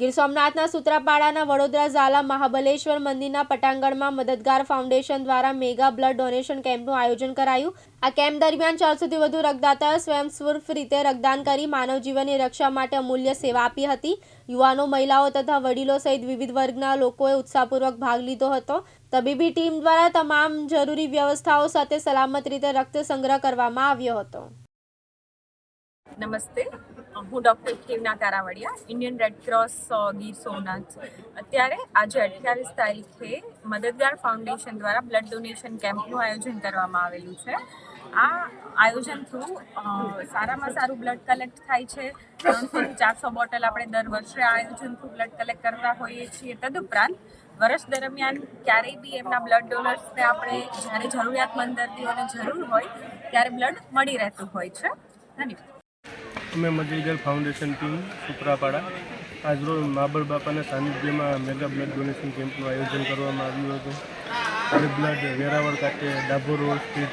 ગીર સોમનાથના સૂત્રાપાડાના વડોદરા ઝાલા મહાબલેશ્વર મંદિરના પટાંગણમાં મદદગાર ફાઉન્ડેશન દ્વારા મેગા બ્લડ ડોનેશન કેમ્પનું આયોજન કરાયું. આ કેમ્પ દરમિયાન ચારસોથી વધુ રક્તદાતાએ સ્વયંસ્ફૂર્ત રીતે રક્તદાન કરી માનવ જીવનની રક્ષા માટે અમૂલ્ય સેવા આપી હતી. યુવાનો, મહિલાઓ તથા વડીલો સહિત વિવિધ વર્ગના લોકોએ ઉત્સાહપૂર્વક ભાગ લીધો હતો. તબીબી ટીમ દ્વારા તમામ જરૂરી વ્યવસ્થાઓ સાથે સલામત રીતે રક્ત સંગ્રહ કરવામાં આવ્યો હતો. નમસ્તે. હું doctor Kevna Karavadiya, Indian Red Cross Gir Somnath. અત્યારે આજે અઠ્યાવીસ તારીખે મદદગાર ફાઉન્ડેશન દ્વારા બ્લડ ડોનેશન કેમ્પનું આયોજન કરવામાં આવેલું છે. આ આયોજન થ્રુ સારામાં સારું બ્લડ કલેક્ટ થાય છે. ત્રણસોથી ચારસો બોટલ આપણે દર વર્ષે આ આયોજન થ્રુ બ્લડ કલેક્ટ કરતા હોઈએ છીએ. તદુપરાંત વર્ષ દરમિયાન ક્યારેય બી એમના બ્લડ ડોનર્સને આપણે જ્યારે જરૂરિયાતમંદ દર્દીઓને જરૂર હોય, ત્યારે બ્લડ મળી રહેતું હોય છે. ધન્યવાદ. અમે મદદગાર ફાઉન્ડેશન ટીમ, સુપરાપાડા. આજરોજ માબળ બાપાના સાનિધ્યમાં મેગા બ્લડ ડોનેશન કેમ્પનું આયોજન કરવામાં આવ્યું હતું. એ બ્લડ વેરાવળ ખાતે ડાભોર રોડ સ્થિત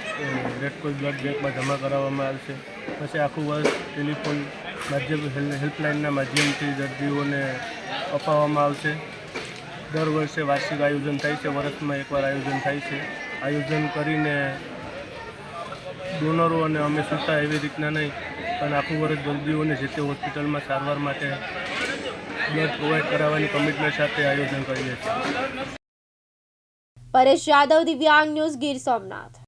રેડક્રોસ બ્લડ બેંકમાં જમા કરાવવામાં આવશે. પછી આખું વર્ષ ટેલિફોન માધ્યમ, હેલ- હેલ્પલાઇનના માધ્યમથી દર્દીઓને અપાવવામાં આવશે. દર વર્ષે વાર્ષિક આયોજન થાય છે, વર્ષમાં એકવાર આયોજન થાય છે. આયોજન કરીને ડોનરો અને અમે સૂતા એવી રીતના નહીં પણ આખું વર્ષ દર્દીઓને જે તે હોસ્પિટલમાં સારવાર માટે બ્લડ પ્રોવાઈડ કરાવવાની કમિટમેન્ટ સાથે આયોજન કરીએ છીએ. પરેશ યાદવ, દિવ્યાંગ ન્યૂઝ ગીર સોમનાથ.